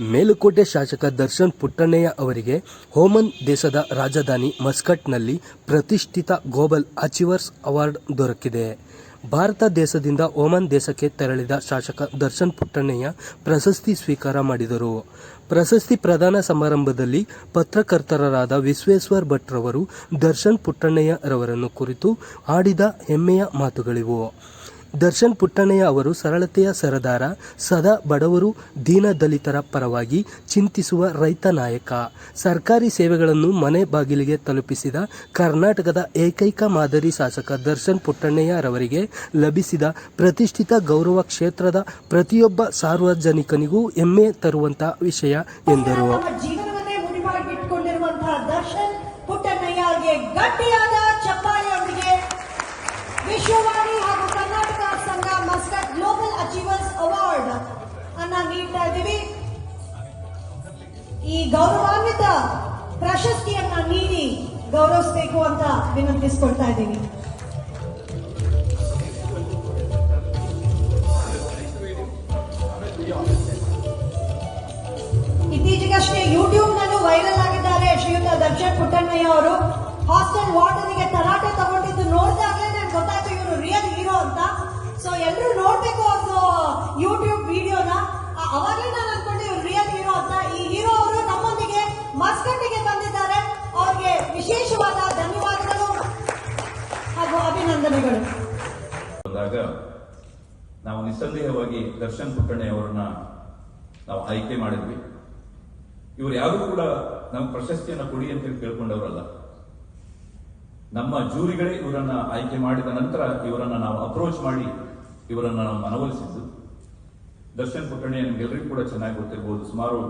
ಮೇಲುಕೋಟೆ ಶಾಸಕ ದರ್ಶನ್ ಪುಟ್ಟಣ್ಣಯ್ಯ ಅವರಿಗೆ ಓಮನ್ ದೇಶದ ರಾಜಧಾನಿ ಮಸ್ಕಟ್ನಲ್ಲಿ ಪ್ರತಿಷ್ಠಿತ ಗ್ಲೋಬಲ್ ಅಚೀವರ್ಸ್ ಅವಾರ್ಡ್ ದೊರಕಿದೆ. ಭಾರತ ದೇಶದಿಂದ ಓಮನ್ ದೇಶಕ್ಕೆ ತೆರಳಿದ ಶಾಸಕ ದರ್ಶನ್ ಪುಟ್ಟಣ್ಣಯ್ಯ ಪ್ರಶಸ್ತಿ ಸ್ವೀಕಾರ ಮಾಡಿದರು. ಪ್ರಶಸ್ತಿ ಪ್ರದಾನ ಸಮಾರಂಭದಲ್ಲಿ ಪತ್ರಕರ್ತರಾದ ವಿಶ್ವೇಶ್ವರ್ ಭಟ್ರವರು ದರ್ಶನ್ ಪುಟ್ಟಣ್ಣಯ್ಯ ರವರನ್ನು ಕುರಿತು ಆಡಿದ ಹೆಮ್ಮೆಯ ಮಾತುಗಳಿವು. ದರ್ಶನ್ ಪುಟ್ಟಣ್ಣಯ್ಯ ಅವರು ಸರಳತೆಯ ಸರದಾರ, ಸದಾ ಬಡವರು ದೀನ ದಲಿತರ ಪರವಾಗಿ ಚಿಂತಿಸುವ ರೈತ ನಾಯಕ. ಸರ್ಕಾರಿ ಸೇವೆಗಳನ್ನು ಮನೆ ಬಾಗಿಲಿಗೆ ತಲುಪಿಸಿದ ಕರ್ನಾಟಕದ ಏಕೈಕ ಮಾದರಿ ಶಾಸಕ ದರ್ಶನ್ ಪುಟ್ಟಣ್ಣಯ್ಯ ರವರಿಗೆ ಲಭಿಸಿದ ಪ್ರತಿಷ್ಠಿತ ಗೌರವ ಕ್ಷೇತ್ರದ ಪ್ರತಿಯೊಬ್ಬ ಸಾರ್ವಜನಿಕನಿಗೂ ಹೆಮ್ಮೆ ತರುವಂತಹ ವಿಷಯ ಎಂದರು. ನೀಡ್ತಾ ಇದ್ದೀವಿ. ಈ ಗೌರವಾನ್ವಿತ ಪ್ರಶಸ್ತಿಯನ್ನ ನೀಡಿ ಗೌರವಿಸಬೇಕು ಅಂತ ವಿನಂತಿಸ್ಕೊಳ್ತಾ ಇದ್ದೀವಿ ಇತ್ತೀಚೆಗಷ್ಟೇ ಯೂಟ್ಯೂಬ್ ನಲ್ಲೂ ವೈರಲ್ ಆಗಿದ್ದಾರೆ ಶ್ರೀಯುತ ದರ್ಶನ್ ಪುಟ್ಟಣ್ಣಯ್ಯ ಅವರು. ಹಾಸ್ಟೆಲ್ ವಾರ್ಡನಿಗೆ ತರಾಟೆ ತಗೊಂಡಿದ್ದು ನೋಡಿದಾಗಲೇ ನನ್ಗೆ ಗೊತ್ತಾಯ್ತು ಇವರು ರಿಯಲ್ ಹೀರೋ ಅಂತ. ಸೊ ಎಲ್ಲರೂ ನೋಡ್ಬೇಕು ಅವ್ರದ್ದು ಯೂಟ್ಯೂಬ್ ನಾವು ನಿಸ್ಸಂದೇಹವಾಗಿ ದರ್ಶನ್ ಅವರನ್ನ ನಾವು ಆಯ್ಕೆ ಮಾಡಿದ್ವಿ. ಇವರು ಯಾರು ಕೂಡ ನಮ್ಮ ಪ್ರಶಸ್ತಿಯನ್ನು ಕೊಡಿ ಅಂತ ಹೇಳಿ ಕೇಳ್ಕೊಂಡವರಲ್ಲ. ನಮ್ಮ ಜೂರಿಗಳೇ ಇವರನ್ನ ಆಯ್ಕೆ ಮಾಡಿದ ನಂತರ ಇವರನ್ನ ನಾವು ಅಪ್ರೋಚ್ ಮಾಡಿ ಇವರನ್ನ ನಾವು ಮನವೊಲಿಸಿದ್ದು. ದರ್ಶನ್ ಪುಟ್ಟಣೆ ನಮಗೆಲ್ಲರಿಗೂ ಕೂಡ ಚೆನ್ನಾಗಿ ಗೊತ್ತಿರಬಹುದು ಸುಮಾರು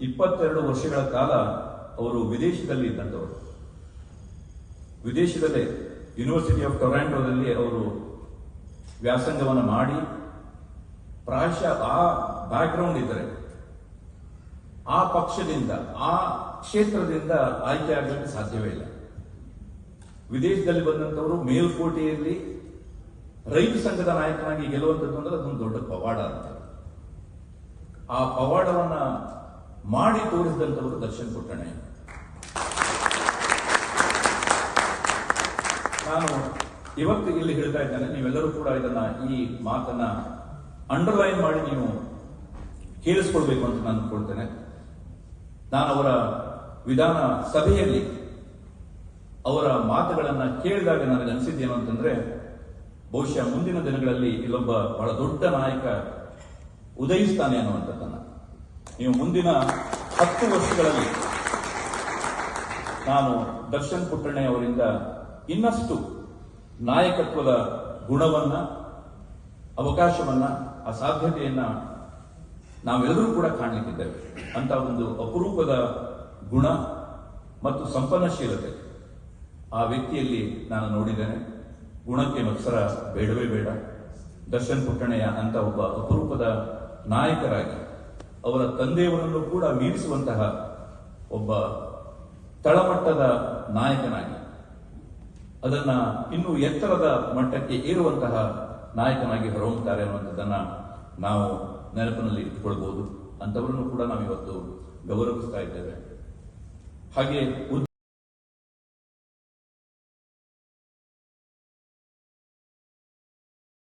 ಇಪ್ಪತ್ತೆರಡು ವರ್ಷಗಳ ಕಾಲ ಅವರು ವಿದೇಶದಲ್ಲಿ ಇದ್ದಂಥವರು. ವಿದೇಶದಲ್ಲೇ ಯೂನಿವರ್ಸಿಟಿ ಆಫ್ ಟೊರಾಂಟೋದಲ್ಲಿ ಅವರು ವ್ಯಾಸಂಗವನ್ನು ಮಾಡಿ, ಪ್ರಾಯಶಃ ಆ ಬ್ಯಾಕ್ಗ್ರೌಂಡ್ ಇದ್ದರೆ, ಆ ಪಕ್ಷದಿಂದ, ಆ ಕ್ಷೇತ್ರದಿಂದ ಆಯ್ಕೆ ಆಗಲಿಕ್ಕೆ ಸಾಧ್ಯವೇ ಇಲ್ಲ. ವಿದೇಶದಲ್ಲಿ ಬಂದಂತವರು ಮೇಲ್ಕೋಟೆಯಲ್ಲಿ ರೈತ ಸಂಘದ ನಾಯಕನಾಗಿ ಗೆಲ್ಲುವಂಥದ್ದು ಅಂದ್ರೆ ಅದೊಂದು ದೊಡ್ಡ ಪವಾಡ ಅಂತ. ಆ ಪವಾಡವನ್ನ ಮಾಡಿ ತೋರಿಸಿದಂಥವರು ದರ್ಶನ್ ಪುಟ್ಟಣ್ಣ ನಾನು ಇವತ್ತು ಇಲ್ಲಿ ಹೇಳ್ತಾ ಇದ್ದೇನೆ, ನೀವೆಲ್ಲರೂ ಕೂಡ ಇದನ್ನ ಈ ಮಾತನ್ನ ಅಂಡರ್ಲೈನ್ ಮಾಡಿ ನೀವು ಕೇಳಿಸ್ಕೊಳ್ಬೇಕು ಅಂತ ನಾನು ಅನ್ಕೊಳ್ತೇನೆ. ನಾನು ಅವರ ವಿಧಾನ ಸಭೆಯಲ್ಲಿ ಅವರ ಮಾತುಗಳನ್ನ ಕೇಳಿದಾಗ ನನಗೆ ಅನಿಸಿದ್ದೇನು ಅಂತಂದ್ರೆ, ಬಹುಶಃ ಮುಂದಿನ ದಿನಗಳಲ್ಲಿ ಇಲ್ಲೊಬ್ಬ ಬಹಳ ದೊಡ್ಡ ನಾಯಕ ಉದಯಿಸ್ತಾನೆ ಅನ್ನುವಂಥದ್ದನ್ನ. ನೀವು ಮುಂದಿನ ಹತ್ತು ವರ್ಷಗಳಲ್ಲಿ ನಾನು ದರ್ಶನ್ ಪುಟ್ಟಣ್ಣೆ ಅವರಿಂದ ಇನ್ನಷ್ಟು ನಾಯಕತ್ವದ ಗುಣವನ್ನ, ಅವಕಾಶವನ್ನ ಆ ಸಾಧ್ಯತೆಯನ್ನ ನಾವೆಲ್ಲರೂ ಕೂಡ ಕಾಣಲಿಕ್ಕಿದ್ದೇವೆ. ಅಂತ ಒಂದು ಅಪರೂಪದ ಗುಣ ಮತ್ತು ಸಂಪನ್ನಶೀಲತೆ ಆ ವ್ಯಕ್ತಿಯಲ್ಲಿ ನಾನು ನೋಡಿದ್ದೇನೆ. ಗುಣಕ್ಕೆ ಮತ್ಸರ ಬೇಡವೇ ಬೇಡ. ದರ್ಶನ್ ಪುಟ್ಟಣೆಯ ಅಂತ ಒಬ್ಬ ಅಪರೂಪದ ನಾಯಕರಾಗಿ ಅವರ ತಂದೆಯವರನ್ನು ಕೂಡ ಮೀರಿಸುವಂತಹ ಒಬ್ಬ ತಳಮಟ್ಟದ ನಾಯಕನಾಗಿ ಅದನ್ನ ಇನ್ನೂ ಎತ್ತರದ ಮಟ್ಟಕ್ಕೆ ಏರುವಂತಹ ನಾಯಕನಾಗಿ ಹೊರಹೊಮ್ಮುತ್ತಾರೆ ಅನ್ನುವಂಥದ್ದನ್ನ ನಾವು ನೆನಪಿನಲ್ಲಿ ಇಟ್ಟುಕೊಳ್ಬಹುದು ಅಂತವರನ್ನು ಕೂಡ ನಾವು ಇವತ್ತು ಗೌರವಿಸ್ತಾ ಇದ್ದೇವೆ. ಹಾಗೆ